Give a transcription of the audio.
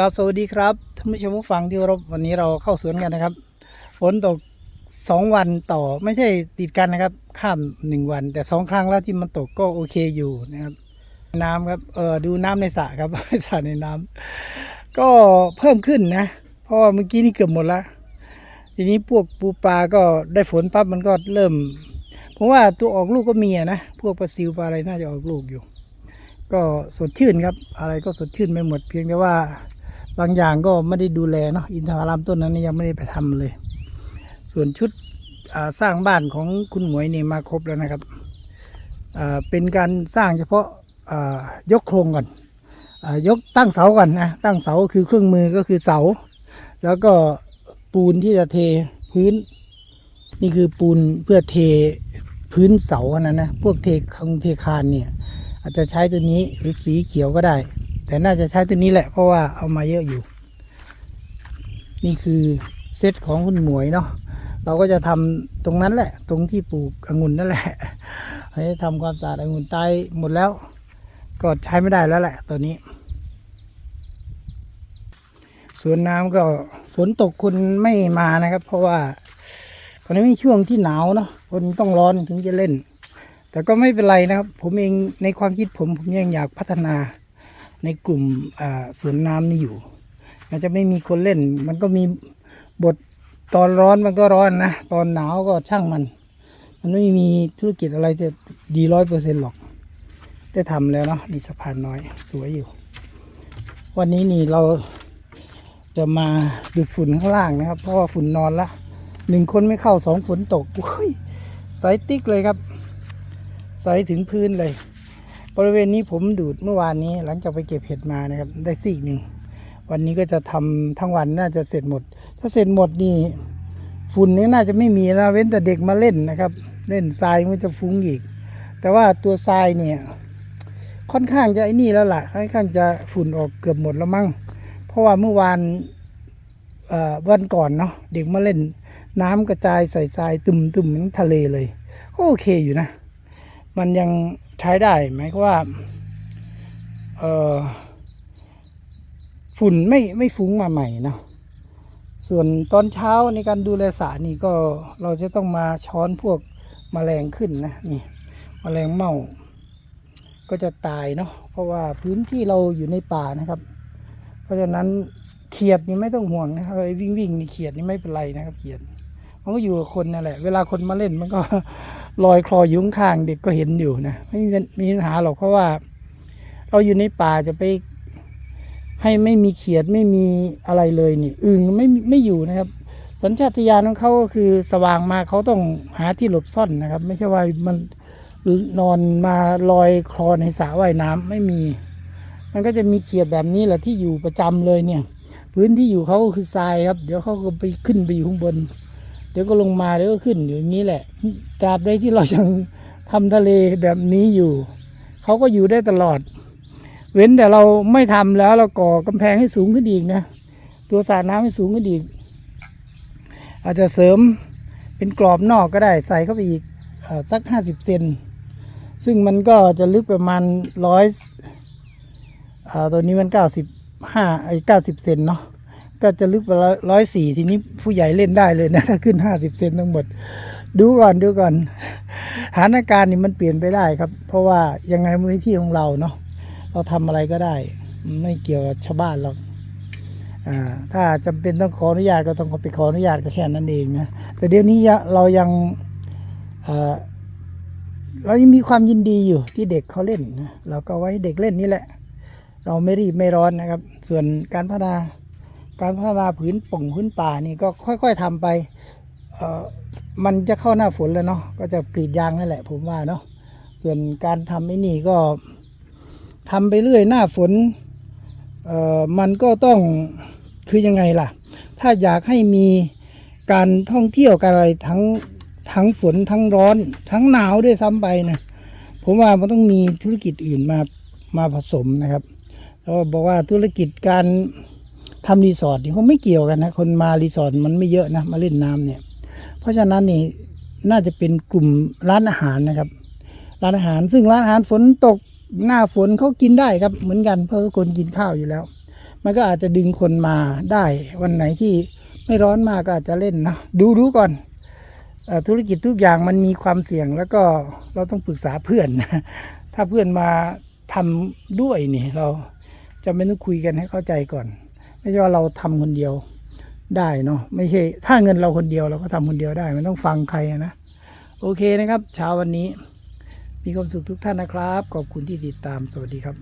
กราบสวัสดีครับท่านผู้ชมผู้ฟังที่เคารพวันนี้เราเข้าสวนกันนะครับฝนตกสองวันต่อไม่ใช่ติดกันนะครับ ข้ามหนึ่งวัน แต่สองครั้งแล้วที่มันตกก็โอเคอยู่นะครับ น้ำครับเออดูน้ำในสระครับสระในน้ำก็เพิ่มขึ้นนะ เพราะว่าเมื่อกี้นี่เกือบหมดละทีนี้พวกปูปลาก็ได้ฝนปั๊บมันก็เริ่มผมว่าตัวออกลูกก็มีนะพวกปลาซิวปลาอะไรน่าจะออกลูกอยู่ ก็สดชื่นครับ อะไรก็สดชื่นไปหมดเพียงแต่ว่า บางอย่างก็ไม่ได้ดูแลเนาะอินทผลัมต้นนั้นยังไม่ได้ไปทำเลย ส่วนชุดสร้างบ้านของคุณหมวยนี่มาครบแล้วนะครับเป็นการสร้างเฉพาะยกโครงก่อนอยกตั้งเสาก่อนนะตั้งเสาคือเครื่องมือก็คือเสา แล้วก็ปูนที่จะเทพื้น นี่คือปูนเพื่อเทพื้นเสาอันนั้นนะพวกเทคงเทคานเนี่ยอาจจะใช้ตัวนี้หรือสีเขียวก็ได้ แต่น่าจะใช้ตัวนี้แหละเพราะว่าเอามาเยอะอยู่ นี่คือเซตของคุณหมวยเนาะเราก็จะทำตรงนั้นแหละ ตรงที่ปลูกองุ่นนั่นแหละให้ทำความสะอาดองุ่นตายหมดแล้วก็ใช้ไม่ได้แล้วแหละตอนนี้สวนน้ำก็ฝนตกคนไม่มานะครับ เพราะว่าตอนนี้ไม่ช่วงที่หนาวเนาะคนต้องร้อนถึงจะเล่น แต่ก็ไม่เป็นไรนะครับ ผมเองในความคิดผมผมยังอยากพัฒนา ในกลุ่มสวนน้ำนี่อยู่อาจจะไม่มีคนเล่น มันก็มีบทตอนร้อนมันก็ร้อนนะ ตอนหนาวก็ช่างมัน มันไม่มีธุรกิจอะไรจะดีร้อยเปอร์เซ็นต์หรอก ได้ทำแล้วเนาะนี่สะพานน้อยสวยอยู่ วันนี้นี่เราจะมาดูดฝุ่นข้างล่างนะครับ เพราะว่าฝุ่นนอนละหนึ่งคนไม่เข้าสองฝนตกอุ้ยใสติ๊กเลยครับ ใสถึงพื้นเลย บริเวณนี้ผมดูดเมื่อวานนี้หลังจากไปเก็บเห็ดมานะครับ ได้ซีกหนึ่ง วันนี้ก็จะทำทั้งวันน่าจะเสร็จหมด ถ้าเสร็จหมดนี่ฝุ่นนี่น่าจะไม่มีนะเว้นแต่เด็กมาเล่นนะครับ เล่นทรายมันจะฟุ้งอีก แต่ว่าตัวทรายเนี่ยค่อนข้างจะไอ้นี่แล้วล่ะค่อนข้างจะฝุ่นออกเกือบหมดแล้วมั้งเพราะว่าเมื่อวานวันก่อนเนาะเด็กมาเล่นน้ำกระจายใส่ทรายตุ่มๆเหมือนทะเลเลยก็โอเคอยู่นะ มันยัง ใช้ได้หมายวามว่าเออฝุ่นไม่ไม่ฟุ้งมาใหม่เนาะส่วนตอนเช้าในการดูแลสระนี่ก็เราจะต้องมาช้อนพวกแมลงขึ้นนะนี่แมลงเม่าก็จะตายเนาะเพราะว่าพื้นที่เราอยู่ในป่านะครับ เพราะฉะนั้นเขียดนี่ไม่ต้องห่วงนะครับไอ้วิ่งวิ่งนี่เขียดนี่ไม่เป็นไรนะครับเขียด มันก็อยู่กับคนนั่นแหละ เวลาคนมาเล่นมันก็ ลอยคลออยุ้ข้างเด็กก็เห็นอยู่นะไม่มีมีปัญหาหรอกเพราะว่า เราอยู่ในป่าจะไป ให้ไม่มีเขียดไม่มีอะไรเลยนี่อึ่งไม่ไม่อยู่นะครับ สัญชาตญาณของเขาก็คือสว่างมาเขาต้องหาที่หลบซ่อนนะครับ ไม่ใช่ว่ามันนอนมาลอยคลอในสระว่ายน้ำไม่มี มันก็จะมีเขียดแบบนี้แหละที่อยู่ประจำเลยเนี่ย พื้นที่อยู่เขาก็คือทรายครับ เดี๋ยวเขาก็ไปขึ้นไปอยู่ข้างบน เดี๋ยวก็ลงมาเดี๋ยวก็ขึ้นอยู่อย่างนี้แหละตราบใดที่เรายังทำทะเลแบบนี้อยู่ เขาก็อยู่ได้ตลอด เว้นแต่เราไม่ทำแล้วเราก่อกำแพงให้สูงขึ้นอีกนะตัวสรน้ำให้สูงขึ้นอีก อาจจะเสริมเป็นกรอบนอกก็ได้ใส่เข้าไปอีกอสักห้าสิบเซนซึ่งมันก็จะลึกประมาณร้อยตัวนี้มันเก้าสิบห้าไอ้เก้าสิบเซนเนาะ ก็จะลึกไปร้อยสี่ทีนี้ผู้ใหญ่เล่นได้เลยนะถ้าขึ้นห้าสิบเซนทั้งหมด ดูก่อนดูก่อนสถานการณ์นี่มันเปลี่ยนไปได้ครับ เพราะว่ายังไงมันเป็นที่ของเราเนาะเราทำอะไรก็ได้ ไม่เกี่ยวกับชาวบ้านหรอกอ่าถ้าจำเป็นต้องขออนุญาตก็ต้องไปขออนุญาตก็แค่นั้นเองนะแต่เดี๋ยวนี้เรายังเรายังมีความยินดีอยู่ที่เด็กเขาเล่นนะเราก็ไว้เด็กเล่นนี่แหละ เราไม่รีบไม่ร้อนนะครับ ส่วนการพัฒนา การพัฒนาผืนป่งพื้นป่านี่ก็ค่อยๆทำไปเอ่อมันจะเข้าหน้าฝนแล้วเนาะก็จะกรีดยางนั่นแหละ ผมว่าเนาะส่วนการทำไอ้นี่ก็ทำไปเรื่อยหน้าฝนเอ่อมันก็ต้องคือยังไงล่ะ ถ้าอยากให้มีการท่องเที่ยวการอะไรทั้งทั้งฝนทั้งร้อน ทั้งหนาวด้วยซ้ำไปนะผมว่ามันต้องมีธุรกิจอื่นมามาผสมนะครับแล้วบอกว่าธุรกิจการ ทำรีสอร์ทนี่เขาไม่เกี่ยวกันนะ คนมารีสอร์ทมันไม่เยอะนะ มาเล่นน้ำเนี่ย เพราะฉะนั้นนี่น่าจะเป็นกลุ่มร้านอาหารนะครับ ร้านอาหารซึ่งร้านอาหารฝนตกหน้าฝนเขากินได้ครับเหมือนกันเพราะคนกินข้าวอยู่แล้ว มันก็อาจจะดึงคนมาได้ วันไหนที่ไม่ร้อนมากก็อาจจะเล่นนะดูดูก่อนอธุรกิจทุกอย่างมันมีความเสี่ยงแล้วก็เราต้องปรึกษาเพื่อนนะถ้าเพื่อนมาทำด้วยนี่เราจะไม่ต้องคุยกันให้เข้าใจก่อน ไม่ใช่ว่าเราทำคนเดียวได้เนาะไม่ใช่ ถ้าเงินเราคนเดียวเราก็ทำคนเดียวได้ มันต้องฟังใครนะโอเคนะครับ เช้าวันนี้ มีความสุขทุกท่านนะครับ ขอบคุณที่ติดตามสวัสดีครับ